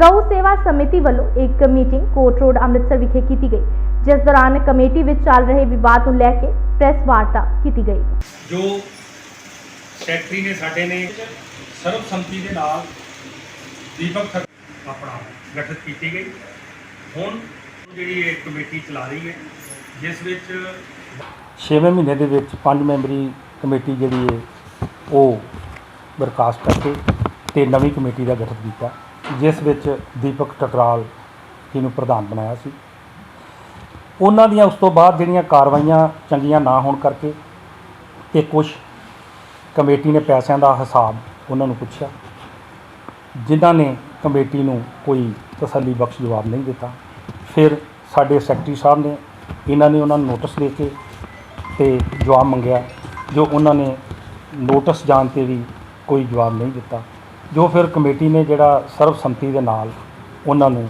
ਗਊ ਸੇਵਾ ਸਮਿਤੀ ਵੱਲੋਂ ਇੱਕ ਮੀਟਿੰਗ ਕੋਟ ਰੋਡ ਅੰਮ੍ਰਿਤਸਰ ਵਿਖੇ ਕੀਤੀ ਗਈ ਜਿਸ ਦੌਰਾਨ ਕਮੇਟੀ ਵਿੱਚ ਚੱਲ ਰਹੇ ਵਿਵਾਦ ਨੂੰ ਲੈ ਕੇ ਪ੍ਰੈਸ ਵਾਰਤਾ ਕੀਤੀ ਗਈ। ਜੋ ਸੈਕਟਰੀ ਨੇ ਸਾਡੇ ਨੇ ਸਰਬਸੰਮਤੀ ਦੇ ਨਾਲ ਦੀਪਕ ਆਪਣਾ ਗਠਿਤ ਕੀਤੀ ਗਈ। ਹੁਣ ਜਿਹੜੀ ਇਹ ਕਮੇਟੀ ਚਲਾ ਰਹੀ ਹੈ ਜਿਸ ਵਿੱਚ ਛੇਵੇਂ ਮਹੀਨੇ ਦੇ ਵਿੱਚ ਪੰਜ ਮੈਂਬਰੀ ਕਮੇਟੀ ਜਿਹੜੀ ਹੈ ਉਹ ਬਰਖਾਸਤ ਕਰਕੇ ਤੇ ਨਵੀਂ ਕਮੇਟੀ ਦਾ ਗਠਨ ਕੀਤਾ। ਜਿਸ ਵਿੱਚ ਦੀਪਕ ਟਕਰਾਲ ਜੀ ਨੂੰ ਪ੍ਰਧਾਨ ਬਣਾਇਆ ਸੀ। ਉਹਨਾਂ ਦੀਆਂ ਉਸ ਤੋਂ ਬਾਅਦ ਜਿਹੜੀਆਂ ਕਾਰਵਾਈਆਂ ਚੰਗੀਆਂ ਨਾ ਹੋਣ ਕਰਕੇ ਤੇ ਕੁਝ ਕਮੇਟੀ ਨੇ ਪੈਸਿਆਂ ਦਾ ਹਿਸਾਬ ਉਹਨਾਂ ਨੂੰ ਪੁੱਛਿਆ, ਜਿਨ੍ਹਾਂ ਨੇ ਕਮੇਟੀ ਨੂੰ ਕੋਈ ਤਸੱਲੀ ਬਖਸ਼ ਜਵਾਬ ਨਹੀਂ ਦਿੱਤਾ। ਫਿਰ ਸਾਡੇ ਸੈਕਟਰੀ ਸਾਹਿਬ ਨੇ, ਇਹਨਾਂ ਨੇ ਉਹਨਾਂ ਨੂੰ ਨੋਟਿਸ ਦੇ ਕੇ ਤੇ ਜਵਾਬ ਮੰਗਿਆ, ਜੋ ਉਹਨਾਂ ਨੇ ਨੋਟਿਸ ਜਾਣ ਤੇ ਵੀ ਕੋਈ ਜਵਾਬ ਨਹੀਂ ਦਿੱਤਾ। ਜੋ ਫਿਰ ਕਮੇਟੀ ਨੇ ਜਿਹੜਾ ਸਰਬਸੰਮਤੀ ਦੇ ਨਾਲ ਉਹਨਾਂ ਨੂੰ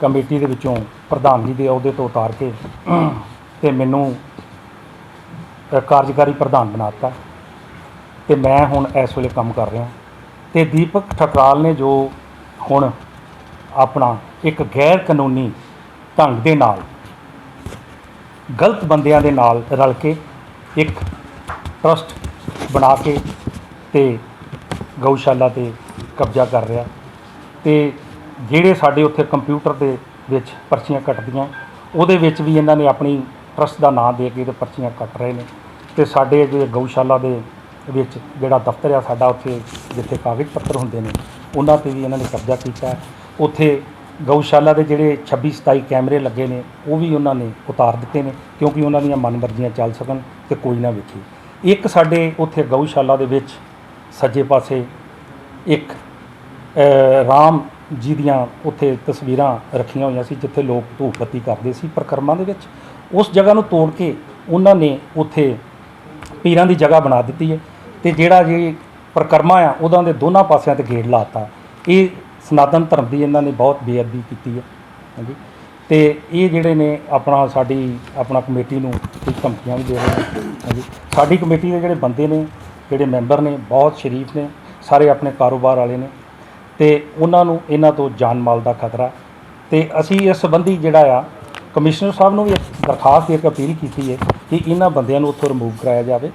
ਕਮੇਟੀ ਦੇ ਵਿੱਚੋਂ ਪ੍ਰਧਾਨਗੀ ਦੇ ਅਹੁਦੇ ਤੋਂ ਉਤਾਰ ਕੇ ਤੇ ਮੈਨੂੰ ਕਾਰਜਕਾਰੀ ਪ੍ਰਧਾਨ ਬਣਾਤਾ ਤੇ ਮੈਂ ਹੁਣ ਇਸ ਵੇਲੇ ਕੰਮ ਕਰ ਰਿਹਾ। ਤੇ ਦੀਪਕ ਠਕਰਾਲ ਨੇ ਜੋ ਹੁਣ ਆਪਣਾ ਇੱਕ ਗੈਰ ਕਾਨੂੰਨੀ ਢੰਗ ਦੇ ਨਾਲ, ਗਲਤ ਬੰਦਿਆਂ ਦੇ ਨਾਲ ਰਲ ਕੇ ਇੱਕ ਟਰਸਟ ਬਣਾ ਕੇ ਤੇ ਗਊਸ਼ਾਲਾ ਤੇ ਕਬਜ਼ਾ ਕਰ ਰਿਹਾ। ਤੇ ਜਿਹੜੇ ਸਾਡੇ ਉੱਥੇ ਕੰਪਿਊਟਰ ਦੇ ਵਿੱਚ ਪਰਚੀਆਂ ਕੱਟਦੀਆਂ, ਉਹਦੇ ਵਿੱਚ ਵੀ ਇਹਨਾਂ ਨੇ ਆਪਣੀ ਟਰਸਟ ਦਾ ਨਾਮ ਦੇ ਕੇ ਤੇ ਪਰਚੀਆਂ ਕੱਟ ਰਹੇ ਨੇ। ਤੇ ਸਾਡੇ ਜਿਹੜੇ ਗਊਸ਼ਾਲਾ ਦੇ ਵਿੱਚ ਜਿਹੜਾ ਦਫ਼ਤਰ ਆ ਸਾਡਾ ਉੱਥੇ, ਜਿੱਥੇ ਕਾਗਜ਼ ਪੱਤਰ ਹੁੰਦੇ ਨੇ, ਉਹਨਾਂ ਤੇ ਵੀ ਇਹਨਾਂ ਨੇ ਕਬਜ਼ਾ ਕੀਤਾ। ਉੱਥੇ ਗਊਸ਼ਾਲਾ ਦੇ ਜਿਹੜੇ 26 27 ਕੈਮਰੇ ਲੱਗੇ ਨੇ, ਉਹ ਵੀ ਉਹਨਾਂ ਨੇ ਉਤਾਰ ਦਿੱਤੇ ਨੇ, ਕਿਉਂਕਿ ਉਹਨਾਂ ਦੀਆਂ ਮਨਮਰਜ਼ੀਆਂ ਚੱਲ ਸਕਣ ਤੇ ਕੋਈ ਨਾ ਵੇਖੇ। ਇੱਕ ਸਾਡੇ ਉੱਥੇ ਗਊਸ਼ਾਲਾ ਦੇ ਵਿੱਚ ਸੱਜੇ ਪਾਸੇ ਇੱਕ ਰਾਮ ਜੀ ਦੀਆਂ ਉੱਥੇ ਤਸਵੀਰਾਂ ਰੱਖੀਆਂ ਹੋਈਆਂ ਸੀ ਜਿੱਥੇ ਲੋਕ ਧੂਪ ਬੱਤੀ ਕਰਦੇ ਸੀ ਪ੍ਰਕਰਮਾਂ ਦੇ ਵਿੱਚ। ਉਸ ਜਗ੍ਹਾ ਨੂੰ ਤੋੜ ਕੇ ਉਹਨਾਂ ਨੇ ਉੱਥੇ ਪੀਰਾਂ ਦੀ ਜਗ੍ਹਾ ਬਣਾ ਦਿੱਤੀ ਹੈ ਤੇ ਜਿਹੜਾ ਜੀ ਪ੍ਰਕਰਮਾ ਆ, ਉਹਦਾਂ ਦੇ ਦੋਨਾਂ ਪਾਸਿਆਂ ਤੇ ਗੇੜ ਲਾਤਾ ਇਹ ਸਨਾਤਨ ਧਰਮ ਦੀ ਇਹਨਾਂ ਨੇ ਬਹੁਤ ਬੇਅਦਬੀ ਕੀਤੀ ਹੈ। ਹਾਂਜੀ। ਤੇ ਇਹ ਜਿਹੜੇ ਨੇ ਆਪਣਾ ਸਾਡੀ, ਆਪਣਾ ਕਮੇਟੀ ਨੂੰ ਧਮਕੀਆਂ ਵੀ ਦੇ ਰਹੇ ਨੇ। ਹਾਂਜੀ। ਸਾਡੀ ਕਮੇਟੀ ਦੇ ਜਿਹੜੇ ਬੰਦੇ ਨੇ ਜਿਹੜੇ ਮੈਂਬਰ ਨੇ, ਬਹੁਤ ਸ਼ਰੀਫ ਨੇ, ਸਾਰੇ ਆਪਣੇ ਕਾਰੋਬਾਰ ਵਾਲੇ ਨੇ ਤੇ ਉਹਨਾਂ ਨੂੰ ਇਹਨਾਂ ਤੋਂ ਜਾਨ ਮਾਲ ਦਾ ਖਤਰਾ। ਤੇ ਅਸੀਂ ਇਸ ਸੰਬੰਧੀ ਜਿਹੜਾ ਆ, ਕਮਿਸ਼ਨਰ ਸਾਹਿਬ ਨੂੰ ਵੀ ਇੱਕ ਦਰਖਾਸਤ ਦੇ ਕੇ ਅਪੀਲ ਕੀਤੀ ਹੈ ਕਿ ਇਹਨਾਂ ਬੰਦਿਆਂ ਨੂੰ ਉੱਥੋਂ ਰਿਮੂਵ ਕਰਾਇਆ ਜਾਵੇ।